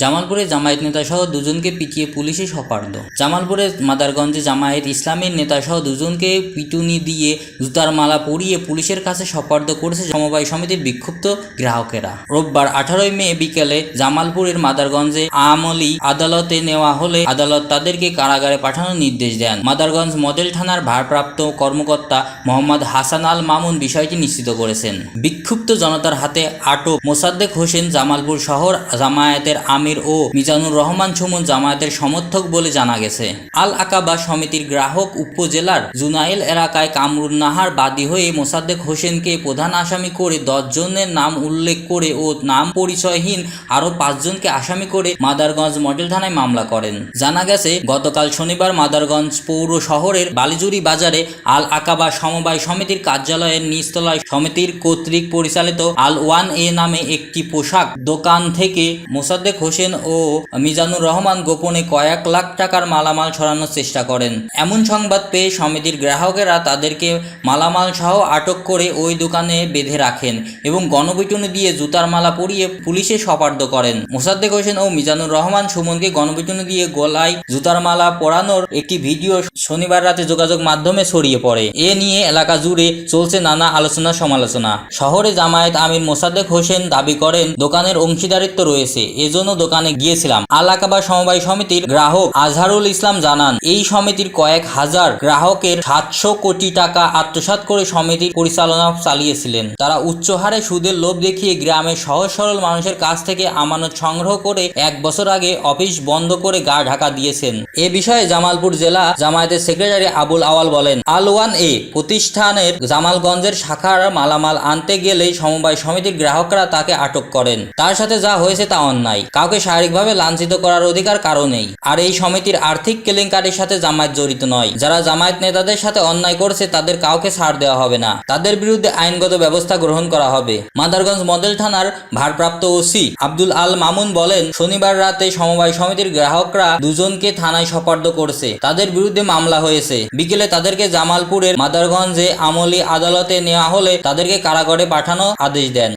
জামালপুরে জামায়াত নেতা সহ দুজনকে পিটিয়ে পুলিশে সপার্দ। জামালপুরের মাদারগঞ্জে জামায়াত ইসলামের নেতা সহ দুজনকে পিটুনি দিয়ে জুতার মালা পরিয়ে পুলিশের কাছে সপার্দ করেছে সমবায় সমিতির বিক্ষুব্ধ গ্রাহকেরা। রোববার আঠারোই মে বিকেলে জামালপুরের মাদারগঞ্জে আমলি আদালতে নেওয়া হলে আদালত তাদেরকে কারাগারে পাঠানোর নির্দেশ দেন। মাদারগঞ্জ মডেল থানার ভারপ্রাপ্ত কর্মকর্তা মোহাম্মদ হাসান আল মামুন বিষয়টি নিশ্চিত করেছেন। বিক্ষুব্ধ জনতার হাতে আটক মোসাদ্দেক হোসেন জামালপুর শহর জামায়াতের আমির ও মিজানুর রহমান সুমন জামায়াতের সমর্থক বলে জানা গেছে। আল আকাবা সমিতির গ্রাহক উপজেলার জুনাইল এলাকায় কামরুন নাহার বাদী হয়ে মোসাদ্দেক হোসেনকে প্রধান আসামি করে দশ জনের নাম উল্লেখ করে ও নাম পরিচয়হীন আরও পাঁচজনকে আসামি করে মাদারগঞ্জ মডেল থানায় মামলা করেন। জানা গেছে, গতকাল শনিবার মাদারগঞ্জ পৌর শহরের বালিজুরি বাজারে আল আকাবা সমবায় সমিতির কার্যালয়ের নিচতলায় সমিতির কর্তৃক পরিচালিত আল ওয়ান এ নামে একটি পোশাক দোকান থেকে মোসাদ্দেক হোসেন ও মিজানুর রহমান গোপনে কয়েক লাখ টাকার মালামাল ছড়ানোর চেষ্টা করেন। এমন সংবাদ পেয়ে সমিতির গ্রাহকেরা তাদেরকে মালামাল সহ আটক করে ওই দোকানে বেঁধে রাখেন এবং গণপিটুনি দিয়ে জুতার মালা পরিয়ে পুলিশে সপার্দ করেন। মোসাদ্দেক হোসেন ও মিজানুর রহমান সুমনকে গণপিটুনি দিয়ে গলায় জুতার মালা পরানোর একটি ভিডিও শনিবার রাতে যোগাযোগ মাধ্যমে ছড়িয়ে পড়ে। এ নিয়ে এলাকা জুড়ে চলছে নানা আলোচনা সমালোচনা। শহরে জামায়াত আমির মোসাদ্দেক হোসেন দাবি করেন, দোকানের অংশীদারিত্ব রয়েছে, এজন্য দোকানে গিয়েছিলাম। আলাকাবা সমবায় সমিতির গ্রাহক আজহারুল ইসলাম জানান, এই সমিতির কয়েক হাজার গ্রাহকের সাতশো কোটি টাকা আত্মসাৎ করে সমিতির পরিচালনা চালিয়েছিলেন। তারা উচ্চ হারে সুদের লোভ দেখিয়ে গ্রামের সহজ সরল মানুষের কাছ থেকে আমানত সংগ্রহ করে এক বছর আগে অফিস বন্ধ করে গা ঢাকা দিয়েছেন। এ বিষয়ে জামালপুর জেলা জামায়াতের সেক্রেটারি আবুল আওয়াল বলেন আল ওয়ান এ প্রতিষ্ঠানের জামালগঞ্জের শাখার মালামাল আনতে গেলেই সমবায় সমিতির গ্রাহকরা তাকে আটক করেন। তার সাথে যা হয়েছে তা অন্যায়। কাউকে শারীরিকভাবে লাঞ্ছিত করার অধিকার কারও নেই। আর এই সমিতির আর্থিক কেলেঙ্কারির সাথে জামায়াত জড়িত নয়। যারা জামায়াত নেতাদের সাথে অন্যায় করছে, তাদের কাউকে ছাড় দেওয়া হবে না। তাদের বিরুদ্ধে আইনগত ব্যবস্থা গ্রহণ করা হবে। মাদারগঞ্জ মডেল থানার ভারপ্রাপ্ত ওসি আব্দুল আল মামুন বলেন, শনিবার রাতে সমবায় সমিতির গ্রাহকরা দুজনকে থানায় সপর্দ করছে। তাদের বিরুদ্ধে মামলা হয়েছে। বিকেলে তাদেরকে জামালপুরের মাদারগঞ্জে আমলি আদালতে নেওয়া হলে তাদেরকে কারাগারে পাঠানো আদেশ দেন।